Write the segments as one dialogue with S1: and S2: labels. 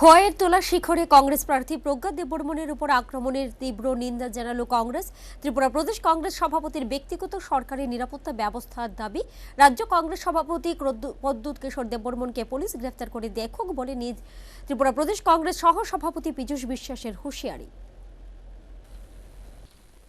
S1: খোয়ের তোলা শিখরে কংগ্রেস প্রার্থী প্রজ্ঞা দেববর্মনের উপর আক্রমণের তীব্র নিন্দা জানালো কংগ্রেস। ত্রিপুরা প্রদেশ কংগ্রেস সভাপতির ব্যক্তিগত সরকারি নিরাপত্তা ব্যবস্থার দাবি, রাজ্য কংগ্রেস সভাপতি পদ্যুৎ কিশোর দেববর্মনকে পুলিশ গ্রেফতার করে দেখুক বলে নিজ ত্রিপুরা প্রদেশ কংগ্রেস সহ সভাপতি পীযূষ বিশ্বাসের হুঁশিয়ারি।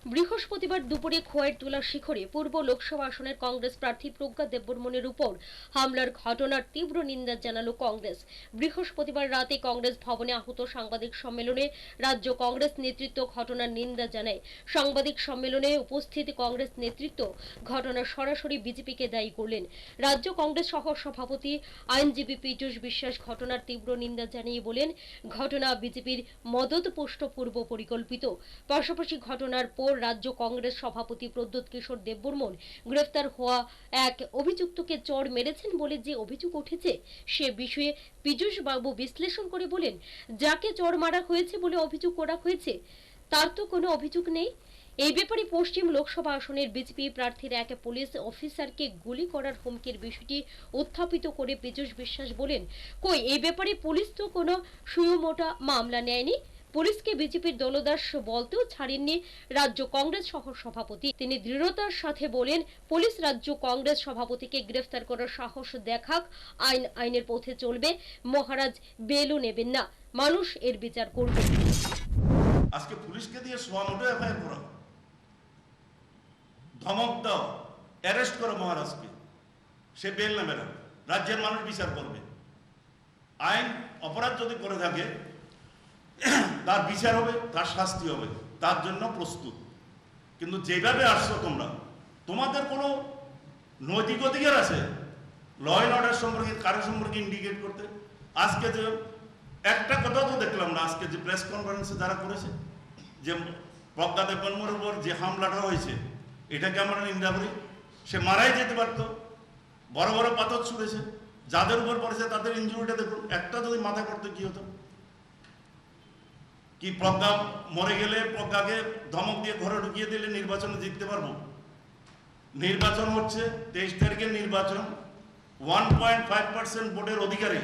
S1: বৃহস্পতিবার দুপুরে খোয়াইর তোলা শিখরে পূর্ব লোকসভা আসনের কংগ্রেস প্রার্থী প্রজ্ঞা দেববর্মনের উপর হামলার ঘটনার তীব্র নিন্দা জানালো কংগ্রেস। বৃহস্পতিবার রাতে কংগ্রেস ভবনে আহত সাংবাদিক সম্মেলনে রাজ্য কংগ্রেস নেতৃত্ব ঘটনার নিন্দা জানায়। সাংবাদিক সম্মেলনে উপস্থিত কংগ্রেস নেতৃত্ব ঘটনার সরাসরি বিজেপিকে দায়ী করলেন। রাজ্য কংগ্রেস সহ সভাপতি, আইনজীবী পীযুষ বিশ্বাস ঘটনার তীব্র নিন্দা জানিয়ে বলেন, ঘটনা বিজেপির মদত মদতপুষ্ট পূর্ব পরিকল্পিত। পাশাপাশি ঘটনার পর রাজ্য কংগ্রেস সভাপতি প্রদ্যুৎ কিশোর দেববর্মন গ্রেফতার হওয়া এক অভিযুক্তকে চড় মেরেছেন বলে যে অভিযোগ উঠেছে, সে বিষয়ে পীযূষ বাবু বিশ্লেষণ করে বলেন, যাকে চড় মারা হয়েছে বলে অভিযোগ করা হয়েছে, তার তো কোনো অভিযোগ নেই। এই ব্যাপারে পশ্চিম লোকসভা আসনের বিজেপি প্রার্থীর এক পুলিশ অফিসারকে গুলি করার হুমকির বিষয়টি উত্থাপিত করে পীযূষ বিশ্বাস বলেন, কই, এই ব্যাপারে পুলিশ তো কোনো সুয়মোটা মামলা নেয়নি। পুলিশকে বিজেপির দলদাস বলতেও ছাড়েননি রাজ্য কংগ্রেস সহ সভাপতি। তিনি দৃঢ়তার সাথে বলেন, পুলিশ রাজ্য কংগ্রেস সভাপতিকে গ্রেফতার করার সাহস দেখাক, আইন আইনের পথে চলবে, মহারাজ বেলও নেবেন না, মানুষ এর বিচার করবে।
S2: আজকে পুলিশকে দিয়ে সোয়া মোটো এফআইআর করা ধমক দাও, অ্যারেস্ট করো মহারাজকে। সে বেল নেবে না, রাজ্যের মানুষ বিচার করবে। আইন অপরাধ যদি করে থাকে তার বিচার হবে, তার শাস্তি হবে, তার জন্য প্রস্তুত। কিন্তু যেভাবে আসছো তোমরা, তোমাদের কোনো নৈতিক অধিকার আছে? ল অ্যান্ড অর্ডার সম্পর্কে, কারও সম্পর্কে ইন্ডিকেট করতে? আজকে যে একটা কথা তো দেখলাম না, আজকে যে প্রেস কনফারেন্সে যারা করেছে, যে প্রজ্ঞা দেববর্মর উপর যে হামলাটা হয়েছে, এটাকে আমরা নিন্দা করি। সে মারাই যেতে পারতো। বড় বড় পাথর ছুঁড়েছে। যাদের উপর পড়েছে তাদের ইঞ্জুরিটা দেখুন। একটা যদি মাথা করতে কি হতো? কি প্রজ্ঞা মরে গেলে প্রজ্ঞাকে ধমক দিয়ে ঘরে ঢুকিয়ে দিলে নির্বাচনে জিততে পারব? নির্বাচন হচ্ছে তেইশ তারিখের নির্বাচন। ওয়ান পয়েন্ট ফাইভ পার্সেন্ট ভোটের অধিকারী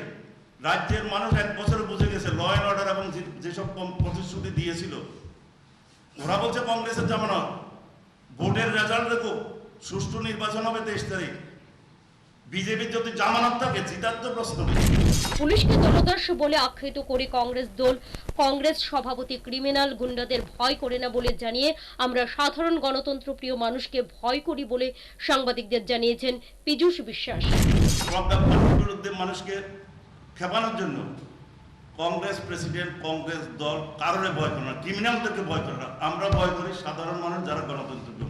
S2: রাজ্যের মানুষ এক বছরে বুঝে গেছে, ল অ্যান্ড অর্ডার এবং যেসব প্রতিশ্রুতি দিয়েছিল। ওরা বলছে কংগ্রেসের জামানত। ভোটের রেজাল্ট দেখো, সুষ্ঠু নির্বাচন হবে তেইশ তারিখ। বিজেপির যদি জামানত থাকে জিতার তো প্রশ্ন।
S1: পুলিশকে দলদাস বলে আখ্যায়িত করে কংগ্রেস দল কংগ্রেস সভাপতি ক্রিমিনাল গুন্ডাদের ভয় করে না বলে জানিয়ে আমরা সাধারণ গণতন্ত্র প্রিয় মানুষকে ভয় করি বলে সাংবাদিকদের জানিয়েছেন পীযূষ বিশ্বাস।
S2: বিরুদ্ধে মানুষকে খেপানোর জন্য কংগ্রেস প্রেসিডেন্ট কংগ্রেস দল কারণে ভয় করে না ক্রিমিনালদেরকে ভয় করে না। আমরা ভয় করি সাধারণ মানুষ যারা গণতন্ত্রের মানুষ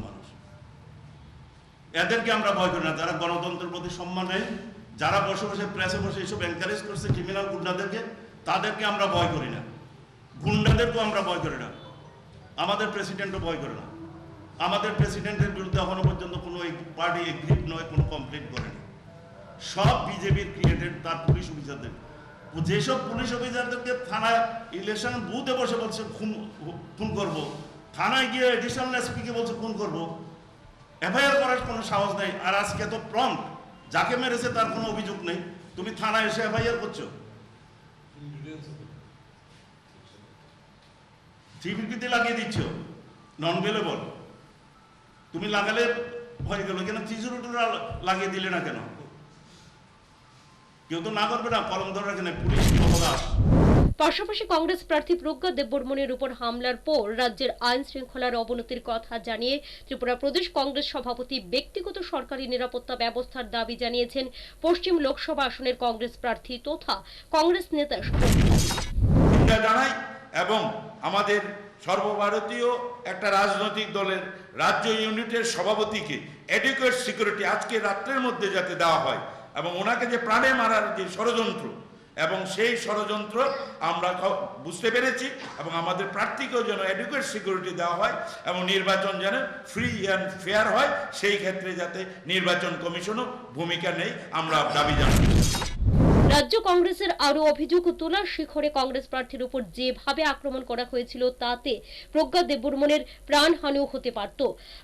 S2: এদেরকে আমরা ভয় করি না। যারা গণতন্ত্রের প্রতি সম্মান নেই যারা বসে বসে প্রেসে বসে এইসব এনকারেজ করছে ক্রিমিনাল গুন্ডাদেরকে, তাদেরকে আমরা ভয় করি না। গুন্ডাদেরকেও আমরা ভয় করি না। আমাদের প্রেসিডেন্টও ভয় করে না। আমাদের প্রেসিডেন্টের বিরুদ্ধে এখনও পর্যন্ত কোনো পার্টি এগ্রিপ নয়, কোনো কমপ্লেন করেনি। সব বিজেপির ক্রিয়েটেড তার পুলিশ অফিসারদের। যেসব পুলিশ অফিসারদেরকে থানায় ইলেকশন বুথে বসে বলছে, খুন খুন করব। থানায় গিয়ে এডিশনাল এসপিকে বলছে, খুন করব। এফআইআর করার কোনো সাহস নেই। আর আজকে তো প্রম্পট যাকে মেরেছে তার কোনো অভিযোগ নেই। তুমি থানায় এসে এফআইআর করছ। থ্রিপিতে লাগিয়ে দিচ্ছ। নন ভেলেবল তুমি লাগালে হয়ে গেল। কেন থ্রিজুরুটুরা লাগিয়ে দিলে না কেন? কেউ তো না করবে না? কলম ধরে রাখে না পুলিশ
S1: পাশাপাশি কংগ্রেস প্রার্থী প্রজ্ঞা দেববর্মনের উপর হামলার পর রাজ্যের আইন শৃঙ্খলার অবনতির কথা জানিয়ে ত্রিপুরা প্রদেশ কংগ্রেস সভাপতি ব্যক্তিগত সরকারি নিরাপত্তা ব্যবস্থার দাবি জানিয়েছেন পশ্চিম লোকসভা আসনের কংগ্রেস প্রার্থী তথা কংগ্রেস নেতা
S3: জানাই এবং আমাদের সর্বভারতীয় একটা রাজনৈতিক দলের রাজ্য ইউনিটের সভাপতিকে অ্যাডিকুয়েট সিকিউরিটি আজকে রাত্রের মধ্যে যাতে দেওয়া হয় এবং ওনাকে যে প্রাণে মারার যে ষড়যন্ত্র এবং সেই ষড়যন্ত্র আমরা বুঝতে পেরেছি এবং আমাদের প্রার্থীকেও যেন অ্যাডুকেট সিকিউরিটি দেওয়া হয় এবং নির্বাচন যেন ফ্রি অ্যান্ড ফেয়ার হয়, সেই ক্ষেত্রে যাতে নির্বাচন কমিশনও ভূমিকা নেই, আমরা দাবি জানাই।
S1: রাজ্য কংগ্রেসের আরও অভিযোগ তোলার শিখরে কংগ্রেস প্রার্থীর উপর যেভাবে আক্রমণ করা হয়েছিল, তাতে প্রজ্ঞা দেববর্মনের প্রাণহানিও হতে পারত।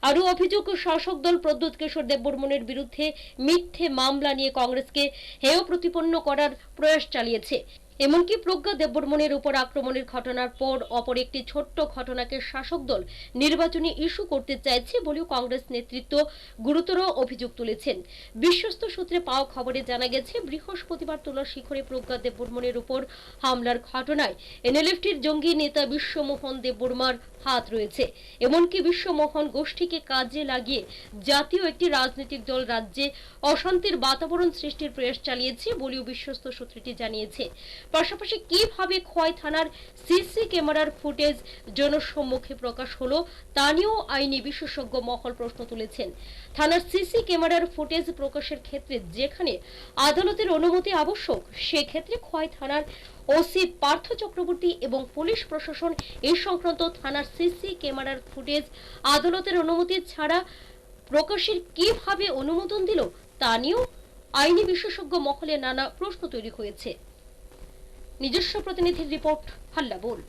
S1: আরও অভিযোগ, শাসক দল প্রদ্যুৎ কিশোর দেববর্মনের বিরুদ্ধে মিথ্যে মামলা নিয়ে কংগ্রেসকে হেয় প্রতিপন্ন করার প্রয়াস চালিয়েছে। এমনকি প্রজ্ঞা দেববর্মনের উপর আক্রমণের ঘটনার পর অপর একটি ছোট্ট ঘটনাকে শাসক দল নির্বাচনী ইস্যু করতে চাইছে বলেও কংগ্রেস নেতৃত্ব গুরুতর অভিযোগ তুলেছেন। বিশ্বস্ত সূত্রে পাওয়া খবরে জানা গেছে, বৃহস্পতিবার তুলা শিখরে প্রজ্ঞা দেববর্মনের উপর হামলার ঘটনায় এনএলএফটির জঙ্গি নেতা বিশ্বমোহন দেববর্মার হাত রয়েছে। এমনকি বিশ্বমোহন গোষ্ঠীকে কাজে লাগিয়ে জাতীয় একটি রাজনৈতিক দল রাজ্যে অশান্তির বাতাবরণ সৃষ্টির প্রয়াস চালিয়েছে বলেও বিশ্বস্ত সূত্রটি জানিয়েছে। পাশাপাশি কীভাবে খোয়াই থানার সিসি ক্যামেরার ফুটেজ জনসম্মুখে প্রকাশ হলো, তা নিয়েও আইনি বিশেষজ্ঞ মহল প্রশ্ন তুলেছেন। থানার সিসি ক্যামেরার ফুটেজ প্রকাশের ক্ষেত্রে যেখানে আদালতের অনুমতি আবশ্যক, সেক্ষেত্রে খোয়াই থানার ওসি পার্থ চক্রবর্তী এবং পুলিশ প্রশাসন এই সংক্রান্ত থানার সিসি ক্যামেরার ফুটেজ আদালতের অনুমতি ছাড়া প্রকাশের কীভাবে অনুমোদন দিল, তা নিয়েও আইনি বিশেষজ্ঞ মহলে নানা প্রশ্ন তৈরি হয়েছে। নিজস্ব প্রতিনিধির রিপোর্ট হাল্লা বল।